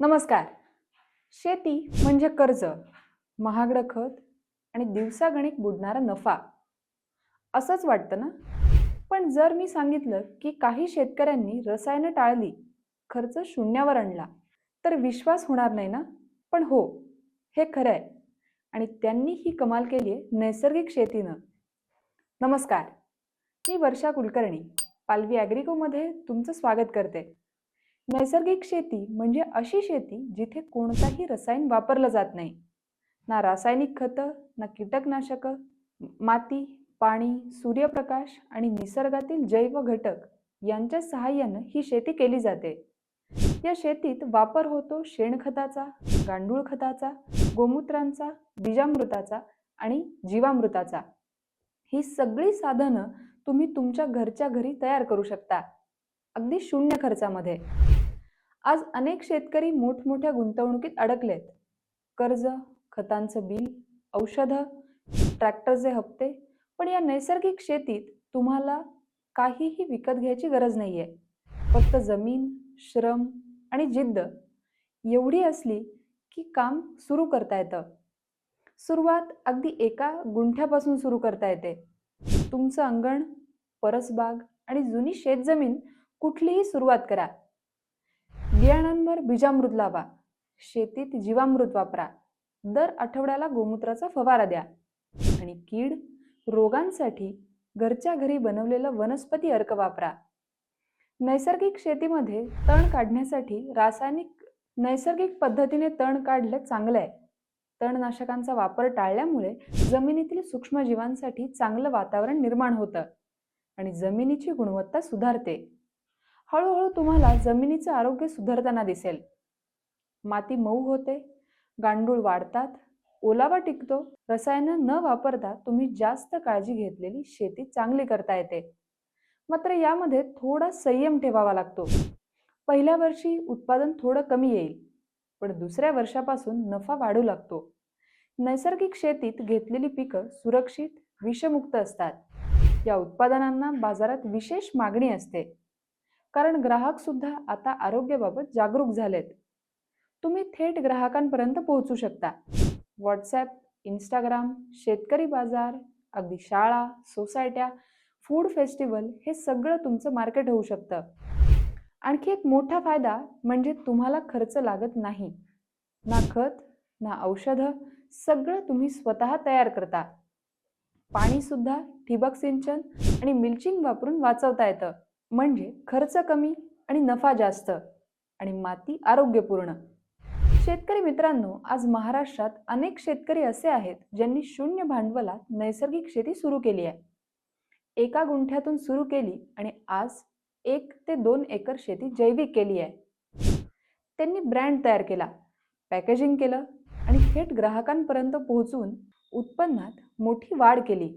नमस्कार. शेती म्हणजे कर्ज महागडं खत आणि दिवसागणिक बुडणारा नफा. असंच वाटतं ना? पण जर मी सांगितलं की काही शेतकऱ्यांनी रसायनं टाळली खर्च शून्यावर आणला तर विश्वास होणार नाही ना? पण हो हे खरं आहे. आणि त्यांनी ही कमाल केली आहे नैसर्गिक शेतीनं. नमस्कार. मी वर्षा कुलकर्णी पालवी ॲग्रिकोमध्ये तुमचं स्वागत करते. नैसर्गिक शेती म्हणजे अशी शेती जिथे कोणताही रसायन वापरलं जात नाही. ना रासायनिक खतं ना कीटकनाशकं माती पाणी सूर्यप्रकाश आणि निसर्गातील जैव घटक यांच्या सहाय्यानं ही शेती केली जाते. या शेतीत वापर होतो शेणखताचा गांडूळ खताचा गोमूत्रांचा बीजामृताचा आणि जीवामृताचा. ही सगळी साधनं तुम्ही तुमच्या घरच्या घरी तयार करू शकता. अगदी शून्य खर्चामध्ये. आज अनेक शेतकरी मोठमोठ्या गुंतवणुकीत अडकलेत. कर्ज खतांचं बिल औषधं ट्रॅक्टरचे हप्ते पण या नैसर्गिक शेतीत तुम्हाला काहीही विकत घ्यायची गरज नाही आहे फक्त जमीन श्रम आणि जिद्द एवढी असली की काम सुरू करता येतं. सुरुवात अगदी एका गुंठ्यापासून सुरू करता येते. तुमचं अंगण परसबाग आणि जुनी शेतजमीन कुठलीही सुरुवात करा. बियाणांवर बीजामृत लावा. शेतीत जीवामृत वापरा. दर आठवड्याला गोमूत्राचा फवारा द्या. आणि कीड रोगांसाठी घरच्या घरी बनवलेलं वनस्पती अर्क वापरा. नैसर्गिक शेतीमध्ये तण काढण्यासाठी रासायनिक नैसर्गिक पद्धतीने तण काढलं चांगलं आहे. तणनाशकांचा वापर टाळल्यामुळे जमिनीतील सूक्ष्मजीवांसाठी चांगलं वातावरण निर्माण होतं आणि जमिनीची गुणवत्ता सुधारते. हळूहळू तुम्हाला जमिनीचं आरोग्य सुधारताना दिसेल. माती मऊ होते गांडूळ वाढतात ओलावा टिकतो रसायनं न वापरता तुम्ही जास्त काळजी घेतलेली शेती चांगली करता येते. मात्र यामध्ये थोडा संयम ठेवावा लागतो. पहिल्या वर्षी उत्पादन थोडं कमी येईल पण दुसऱ्या वर्षापासून नफा वाढू लागतो. नैसर्गिक शेतीत घेतलेली पिकं सुरक्षित विषमुक्त असतात. या उत्पादनांना बाजारात विशेष मागणी असते. कारण ग्राहक सुद्धा आता आरोग्याबाबत जागरूक झालेत. तुम्ही थेट ग्राहकांपर्यंत पोहोचू शकता. व्हॉट्सॲप इंस्टाग्राम शेतकरी बाजार अगदी शाळा सोसायट्या फूड फेस्टिवल हे सगळं तुमचं मार्केट होऊ शकतं. आणखी एक मोठा फायदा म्हणजे तुम्हाला खर्च लागत नाही. ना खत ना औषधं सगळं तुम्ही स्वतः तयार करता. पाणीसुद्धा ठिबक सिंचन आणि मिल्चिंग वापरून वाचवता येतं. म्हणजे खर्च कमी आणि नफा जास्त आणि माती आरोग्यपूर्ण. शेतकरी मित्रांनो आज महाराष्ट्रात अनेक शेतकरी असे आहेत ज्यांनी शून्य भांडवलात नैसर्गिक शेती सुरू केली आहे. एका गुंठ्यातून सुरू केली आणि आज एक ते दोन एकर शेती जैविक केली आहे. त्यांनी ब्रँड तयार केला पॅकेजिंग केलं आणि थेट ग्राहकांपर्यंत पोहोचून उत्पन्नात मोठी वाढ केली.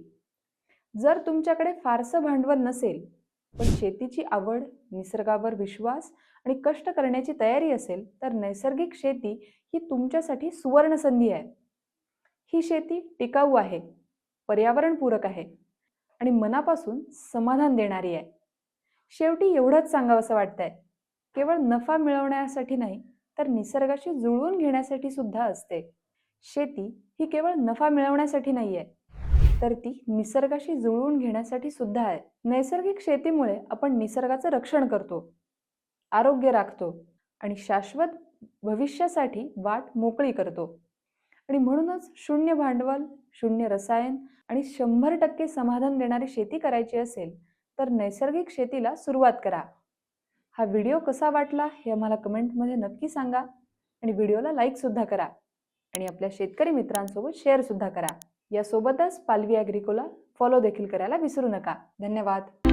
जर तुमच्याकडे फारसं भांडवल नसेल पण शेतीची आवड निसर्गावर विश्वास आणि कष्ट करण्याची तयारी असेल तर नैसर्गिक शेती ही तुमच्यासाठी सुवर्णसंधी आहे. ही शेती टिकाऊ आहे पर्यावरणपूरक आहे आणि मनापासून समाधान देणारी आहे. शेवटी एवढंच सांगावंसं वाटतंय. केवळ नफा मिळवण्यासाठी नाही तर निसर्गाशी जुळवून घेण्यासाठी सुद्धा असते. शेती ही केवळ नफा मिळवण्यासाठी नाही आहे तर ती निसर्गाशी जुळवून घेण्यासाठी सुद्धा आहे. नैसर्गिक शेतीमुळे आपण निसर्गाचं रक्षण करतो आरोग्य राखतो आणि शाश्वत भविष्यासाठी वाट मोकळी करतो. आणि म्हणूनच शून्य भांडवल शून्य रसायन आणि शंभर टक्के समाधान देणारी शेती करायची असेल तर नैसर्गिक शेतीला सुरुवात करा. हा व्हिडिओ कसा वाटला हे आम्हाला कमेंटमध्ये नक्की सांगा आणि व्हिडिओला लाईकसुद्धा करा आणि आपल्या शेतकरी मित्रांसोबत शेअरसुद्धा करा. यासोबतच पालवी ॲग्रिकोला फॉलो देखील करायला विसरू नका. धन्यवाद.